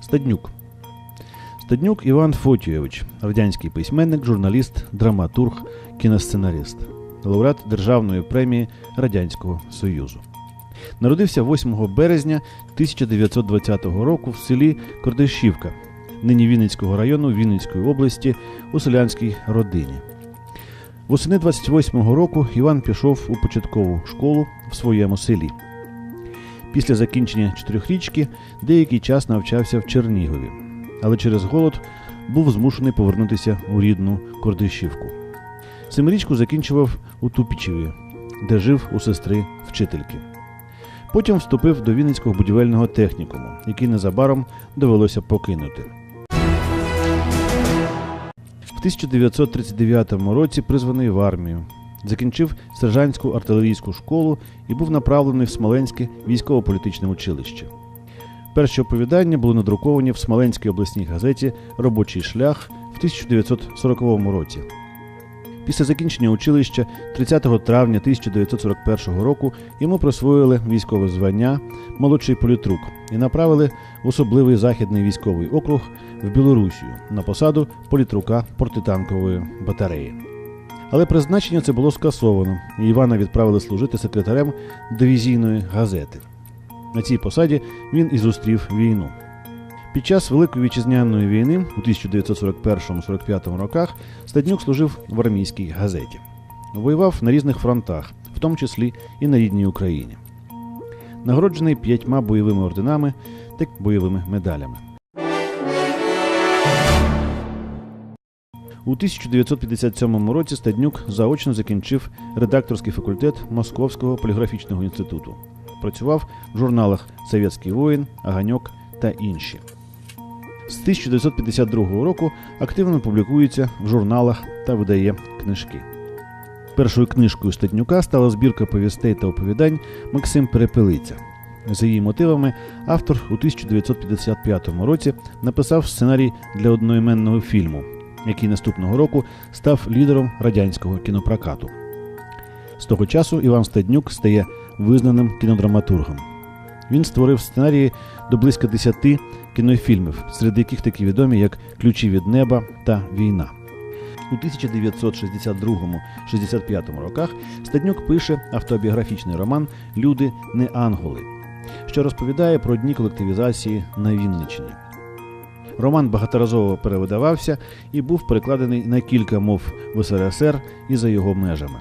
Стаднюк. Стаднюк Іван Фотійович, радянський письменник, журналіст, драматург, кіносценарист, лауреат Державної премії Радянського Союзу. Народився 8 березня 1920 року в селі Кордишівка, нині Вінницького району Вінницької області у селянській родині. Восени 28-го року Іван пішов у початкову школу в своєму селі. Після закінчення чотирьохрічки деякий час навчався в Чернігові, але через голод був змушений повернутися у рідну Кордишівку. Семирічку закінчував у Тупічеві, де жив у сестри вчительки. Потім вступив до Вінницького будівельного технікуму, який незабаром довелося покинути. В 1939 році призваний в армію. Закінчив сержантську артилерійську школу і був направлений в Смоленське військово-політичне училище. Перші оповідання були надруковані в Смоленській обласній газеті Робочий шлях в 1940 році. Після закінчення училища 30 травня 1941 року йому присвоїли військове звання молодший політрук і направили в особливий західний військовий округ в Білорусію на посаду політрука протитанкової батареї. Але призначення це було скасовано, і Івана відправили служити секретарем дивізійної газети. На цій посаді він і зустрів війну. Під час Великої вітчизняної війни у 1941-45 роках Стаднюк служив в армійській газеті. Воював на різних фронтах, в тому числі і на рідній Україні. Нагороджений п'ятьма бойовими орденами та бойовими медалями. У 1957 році Стаднюк заочно закінчив редакторський факультет Московського поліграфічного інституту. Працював в журналах Совєтський воїн, Аганьок та інші. З 1952 року активно публікується в журналах та видає книжки. Першою книжкою Стаднюка стала збірка повістей та оповідань Максим Перепелиця. За її мотивами автор у 1955 році написав сценарій для одноіменного фільму, який наступного року став лідером радянського кінопрокату. З того часу Іван Стаднюк стає визнаним кінодраматургом. Він створив сценарії до близько 10 кінофільмів, серед яких такі відомі як Ключі від неба та Війна. У 1962-65 роках Стаднюк пише автобіографічний роман Люди не анголи, що розповідає про дні колективізації на Вінниччині. Роман багаторазово перевидавався і був перекладений на кілька мов в СРСР і за його межами.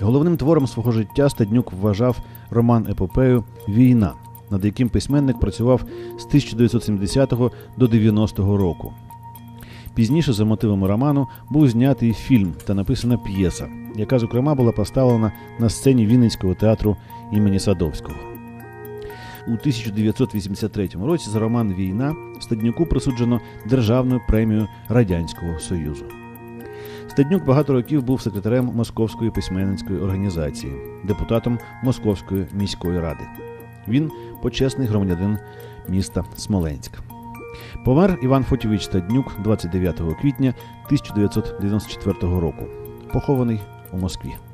Головним твором свого життя Стаднюк вважав роман епопею Війна, над яким письменник працював з 1970 до 90-го року. Пізніше, за мотивами роману, був знятий фільм та написана п'єса, яка, зокрема, була поставлена на сцені Вінницького театру імені Садовського. У 1983 році за роман Війна Стаднюку присуджено Державну премію Радянського Союзу. Стаднюк багато років був секретарем Московської письменницької організації, депутатом Московської міської ради. Він почесний громадянин міста Смоленськ. Помер Іван Фотійович Стаднюк 29 квітня 1994 року, похований у Москві.